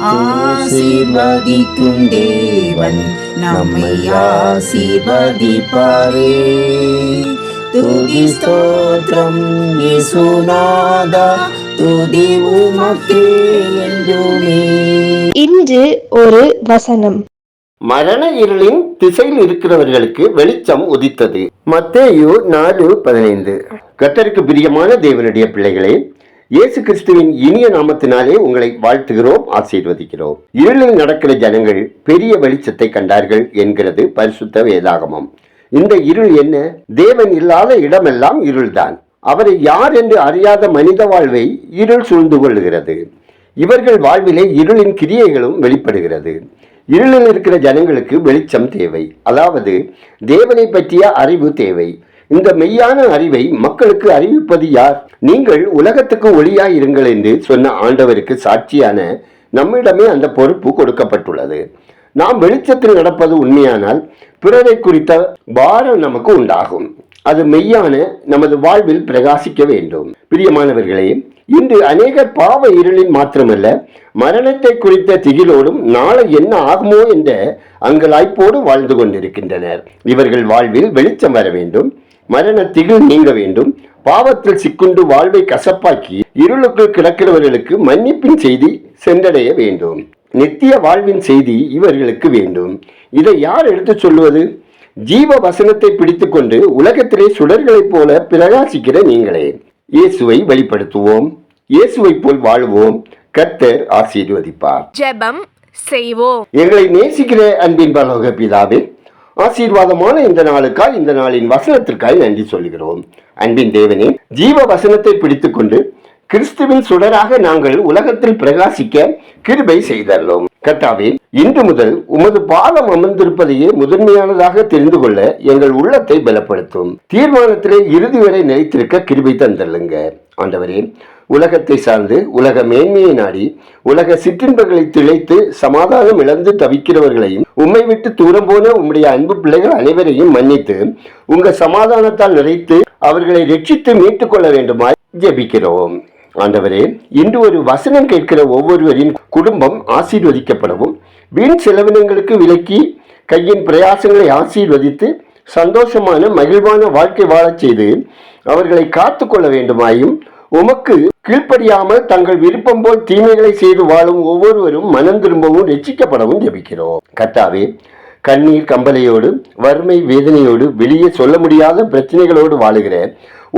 ஆசீர்வதிக்கும் தேவன் நம்மை ஆசீர்வதிப்பாரே. துதி ஸ்தோத்திரம் இயேசுநாதா துதி உமக்கே என்றுமே. இன்று ஒரு வசனம். மரண இருளின் திசையில் இருக்கிறவர்களுக்கு வெளிச்சம் உதித்தது. மத்தேயு நாலு பதினைந்து. கத்தருக்கு பிரியமான தேவனுடைய பிள்ளைகளே இயேசு கிறிஸ்துவின் இனிய நாமத்தினாலே உங்களை வாழ்த்துகிறோம் ஆசீர்வதிக்கிறோம். இருளில் நடக்கிற ஜனங்கள் பெரிய வெளிச்சத்தை கண்டார்கள் என்கிறது பரிசுத்த வேதாகமம். இந்த இருள் என்ன? தேவன் இல்லாத இடமெல்லாம் இருள்தான். அவரை யார் என்று அறியாத மனித வாழ்வை இருள் சூழ்ந்து கொள்ளுகிறது. இவர்கள் வாழ்விலே இருளின் கிரியைகளும் வெளிப்படுகிறது. இருளில் இருக்கிற ஜனங்களுக்கு வெளிச்சம் தேவை. அதாவது தேவனை பற்றிய அறிவு தேவை. இந்த மெய்யான அறிவை மக்களுக்கு அறிவிப்பது யார்? நீங்கள் உலகத்துக்கு ஒளியாய் இருங்கள் என்று சொன்ன ஆண்டவருக்கு சாட்சியான நம்மிடமே அந்த பொறுப்பு கொடுக்கப்பட்டுள்ளது. நாம் வெளிச்சத்தில் நடப்பது உண்மையானால் பிறரை குறித்த பாரம் நமக்கு உண்டாகும். அது மெய்யான நமது வாழ்வில் பிரகாசிக்க வேண்டும். பிரியமானவர்களே இன்று அநேகர் பாவ இருளில் மாத்திரமல்ல மரணத்தை குறித்த திகிலோடும் நாளை என்ன ஆகுமோ என்ற அங்கலாய்ப்போடு வாழ்ந்து கொண்டிருக்கின்றனர். இவர்கள் வாழ்வில் வெளிச்சம் வர வேண்டும். மரண திகில் நீங்க வேண்டும். பாவத்தில் சிக்குண்டு வாழ்வை கசப்பாக்கி இருளுக்குள் கிடக்கிறவர்களுக்கு மன்னிப்பின் செய்தி சென்றடைய வேண்டும். நித்திய வாழ்வின் செய்தி இவர்களுக்கு வேண்டும். இதை யார் எடுத்துச் சொல்லுவது? ஜீவ வசனத்தை பிடித்துக்கொண்டு உலகத்திலே சுடர்களைப் போல பிரகாசிக்கிற நீங்களே. இயேசுவை வெளிப்படுத்துவோம். இயேசுவை போல் வாழுவோம். கர்த்தர் ஆசீர்வதிப்பார். ஜெபம் செய்வோம். எங்களை நேசிக்கிற அன்பின் பரலோக பிதாவே ஆசீர்வாதமான இந்த நாளுக்காய் இந்த நாளின் வசனத்திற்காய் நன்றி சொல்கிறோம் அன்பின் தேவனே ஜீவ வசனத்தை பிடித்துக்கொண்டு கிறிஸ்துவின் சுடராக நாங்கள் உலகத்தில் பிரகாசிக்க கிருபை செய்தள்ளோம் கர்த்தாவே இன்று முதல் உமது பாதம் அமர்ந்திருப்பதையே முதன்மையானதாக தெரிந்து கொள்ள எங்கள் உள்ளத்தை பலப்படுத்தும். தீர்மானத்திலே இறுதி வரை நிலைத்திருக்க கிருபை தந்தள்ளுங்க ஆண்டவரே உலகத்தை சார்ந்து உலக மேன்மையை நாடி உலக சிற்றின்பங்களை திளைத்து சமாதானம் இழந்து தவிக்கிறவர்களையும் உம்மை விட்டு தூரம் போன உம்முடைய அன்பு பிள்ளைகள் அனைவரையும் மன்னித்து உங்க சமாதானத்தால் நிறைத்து அவர்களை ரட்சித்து மீட்டுக் கொள்ள வேண்டுமாய் ஜெபிக்கிறோம். ஆண்டவரே இன்று ஒரு வசனம் கேட்கிற ஒவ்வொருவரின் குடும்பம் ஆசீர்வதிக்கப்படவும் வீண் செலவினங்களுக்கு விலக்கி கையின் பிரயாசங்களை ஆசீர்வதித்து சந்தோஷமான மகிழ்வான வாழ்க்கை வாழச் செய்து அவர்களை காத்து கொள்ள வேண்டுமாயும் உமக்கு கீழ்ப்படியாமல் தங்கள் விருப்பம் போல் தீமைகளை செய்து வாழும் ஒவ்வொருவரும் மனம் திரும்பவும் ரட்சிக்கப்படவும் ஜெபிக்கிறோம். கர்த்தாவே கண்ணீர் கம்பலையோடு வறுமை வேதனையோடு வெளியே சொல்ல முடியாத பிரச்சனைகளோடு வாழுகிற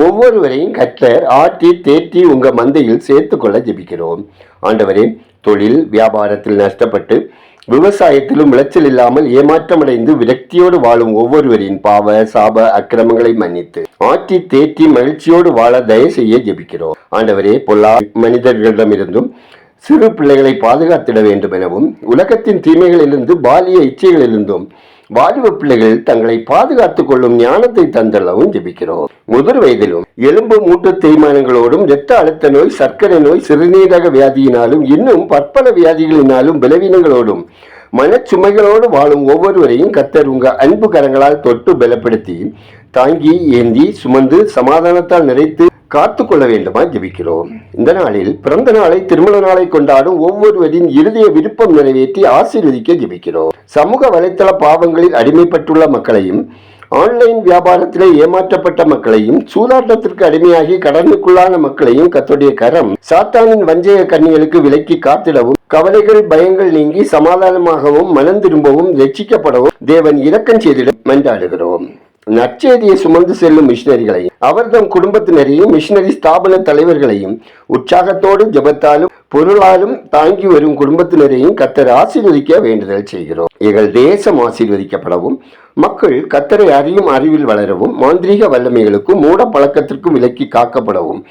ஒவ்வொருவரையும் கத்தர் ஆட்டி தேற்றி உங்க மந்தையில் சேர்த்துக்கொள்ள ஜெபிக்கிறோம். ஆண்டவரே தொழில் வியாபாரத்தில் நஷ்டப்பட்டு விவசாயத்திலும் விளைச்சல் இல்லாமல் ஏமாற்றமடைந்து விரக்தியோடு வாழும் ஒவ்வொருவரின் பாவ சாப அக்கிரமங்களை மன்னித்து ஆற்றி தேற்றி மகிழ்ச்சியோடு வாழ தயவு செய்ய ஜெபிக்கிறோம். ஆண்டவரே பொல்லா மனிதர்களிடமிருந்தும் சிறு பிள்ளைகளை பாதுகாத்திட வேண்டும் எனவும் உலகத்தின் தீமைகளிலிருந்து பாலிய இச்சைகளிலிருந்தும் வாலிப பிள்ளைகள் தங்களை பாதுகாத்துக் கொள்ளும் ஞானத்தை தந்தளவும் ஜபிக்கிறோம். முதிர் வயதிலும் எலும்பு மூட்டு தேய்மானங்களோடும் இரத்த அழுத்த நோய் சர்க்கரை நோய் சிறுநீரக வியாதியினாலும் இன்னும் பற்பல வியாதிகளினாலும் பலவீனங்களோடும் மனச்சுமைகளோடு வாழும் ஒவ்வொருவரையும் கத்தர் உங்க அன்பு கரங்களால் தொட்டு பலப்படுத்தி தாங்கி ஏந்தி சுமந்து சமாதானத்தால் நிறைத்து காத்து கொள்ள வேண்டுமா ஜபிக்கிறோம். இந்த நாளில் பிறந்த நாளை திருமண நாளை கொண்டாடும் ஒவ்வொருவரின் இருதய விருப்பம் நிறைவேற்றி ஆசீர்வதிக்க ஜபிக்கிறோம். சமூக வலைத்தள பாவங்களில் அடிமைப்பட்டுள்ள மக்களையும் ஆன்லைன் வியாபாரத்திலே ஏமாற்றப்பட்ட மக்களையும் சூதாட்டத்திற்கு அடிமையாகி கடனுக்குள்ளான மக்களையும் கத்தோடைய கரம் சாத்தானின் வஞ்சக கண்ணிகளுக்கு விலக்கி காத்திடவும் கவலைகள் பயங்கள் நீங்கி சமாதானமாகவும் மனம் திரும்பவும் ரட்சிக்கப்படவும் தேவன் இரக்கம் செய்திட மன்றாடுகிறோம். நற்செய்தியை சுமந்து செல்லும் மிஷினரிகளையும் அவர்தம் குடும்பத்தினரையும் மிஷினரி ஸ்தாபன தலைவர்களையும் உற்சாகத்தோடு ஜெபத்தாலும் பொருளாலும் தாங்கி வரும் குடும்பத்தினரையும் கத்தர் ஆசீர்வதிக்க வேண்டுதல் செய்கிறோம். எங்கள் தேசம் ஆசீர்வதிக்கப்படவும் மக்கள் கத்தரை அறியும் அறிவில் வளரவும் மாந்திரீக வல்லமைகளுக்கும் மூட பழக்கத்திற்கும் விலக்கி காக்கப்படவும்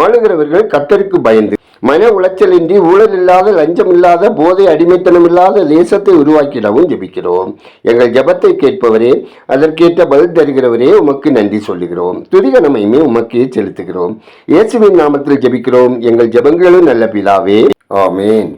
ஆளுகிறவர்கள் கத்தருக்கு பயந்து மன உளைச்சலின்றி ஊழல் இல்லாத லஞ்சம் இல்லாத போதை அடிமைத்தனம் இல்லாத தேசத்தை உருவாக்கிடவும் ஜெபிக்கிறோம். எங்கள் ஜெபத்தை கேட்பவரே அதற்கேற்ற பதில் தருகிறவரே உமக்கு நன்றி சொல்லுகிறோம். துதிக நம்மையுமே உமக்கே செலுத்துகிறோம். இயேசுவின் நாமத்தில் ஜெபிக்கிறோம். எங்கள் ஜெபங்களும் நல்ல பிதாவே. ஆமேன்.